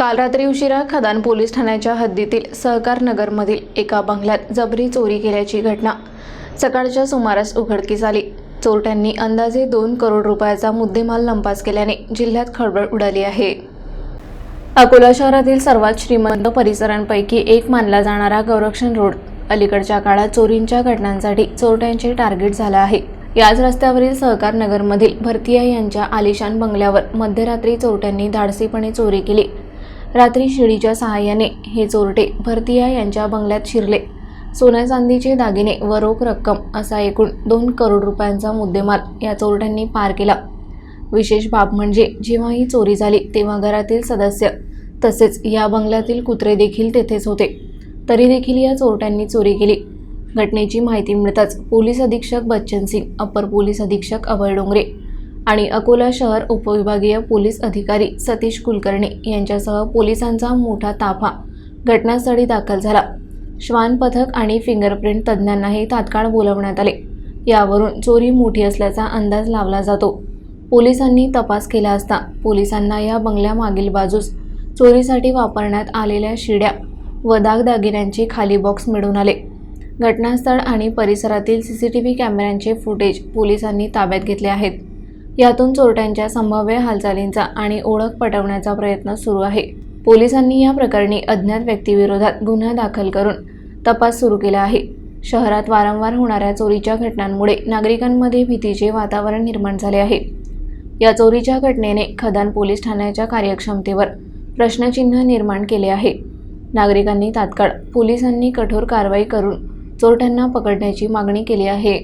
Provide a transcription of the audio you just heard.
काल रात्री उशिरा खदान पोलीस ठाण्याच्या हद्दीतील सहकार नगरमधील एका बंगल्यात जबरी चोरी केल्याची घटना. सकाळच्या सुमारास उघडकीस आली. चोरट्यांनी अंदाजे दोन करोड रुपयाचा मुद्देमाल लंपास केल्याने जिल्ह्यात खळबळ उडाली आहे. अकोला शहरातील सर्वात श्रीमंत परिसरांपैकी एक मानला जाणारा गौरक्षण रोड. अलीकडच्या काळात चोरींच्या घटनांसाठी चोरट्यांचे टार्गेट झाला आहे. याच रस्त्यावरील सहकार नगरमधील भरतिया यांच्या आलिशान बंगल्यावर मध्यरात्री चोरट्यांनी धाडसीपणे चोरी केली. रात्री शिडीच्या सहाय्याने हे चोरटे भरतिया यांच्या बंगल्यात शिरले. सोन्या चांदीचे दागिने व रोख रक्कम असा एकूण दोन करोड रुपयांचा मुद्देमाल या चोरट्यांनी पार केला. विशेष बाब म्हणजे जेव्हा ही चोरी झाली तेव्हा घरातील सदस्य तसेच या बंगल्यातील कुत्रे देखील तेथेच होते. तरी देखील या चोरट्यांनी चोरी केली. घटनेची माहिती मिळताच पोलीस अधीक्षक बच्चन सिंग अप्पर पोलीस अधीक्षक अभय डोंगरे आणि अकोला शहर उपविभागीय पोलीस अधिकारी सतीश कुलकर्णी यांच्यासह पोलिसांचा मोठा ताफा घटनास्थळी दाखल झाला. श्वान पथक आणि फिंगरप्रिंट तज्ज्ञांनाही तात्काळ बोलवण्यात आले. यावरून चोरी मोठी असल्याचा अंदाज लावला जातो. पोलिसांनी तपास केला असता पोलिसांना या बंगल्यामागील बाजूस चोरीसाठी वापरण्यात आलेल्या शिड्या व दागदागिन्यांचे खाली बॉक्स मिळून आले. घटनास्थळ आणि परिसरातील सी सी टी व्ही कॅमेऱ्यांचे फुटेज पोलिसांनी ताब्यात घेतले आहेत. यातून चोरट्यांच्या संभाव्य हालचालींचा आणि ओळख पटवण्याचा प्रयत्न सुरू आहे. पोलिसांनी या प्रकरणी अज्ञात व्यक्तीविरोधात गुन्हा दाखल करून तपास सुरू केला आहे. शहरात वारंवार होणाऱ्या चोरीच्या घटनांमुळे नागरिकांमध्ये भीतीचे वातावरण निर्माण झाले आहे. या चोरीच्या घटनेने खदान पोलीस ठाण्याच्या कार्यक्षमतेवर प्रश्नचिन्ह निर्माण केले आहे. नागरिकांनी तात्काळ पोलिसांनी कठोर कारवाई करून चोरट्यांना पकडण्याची मागणी केली आहे.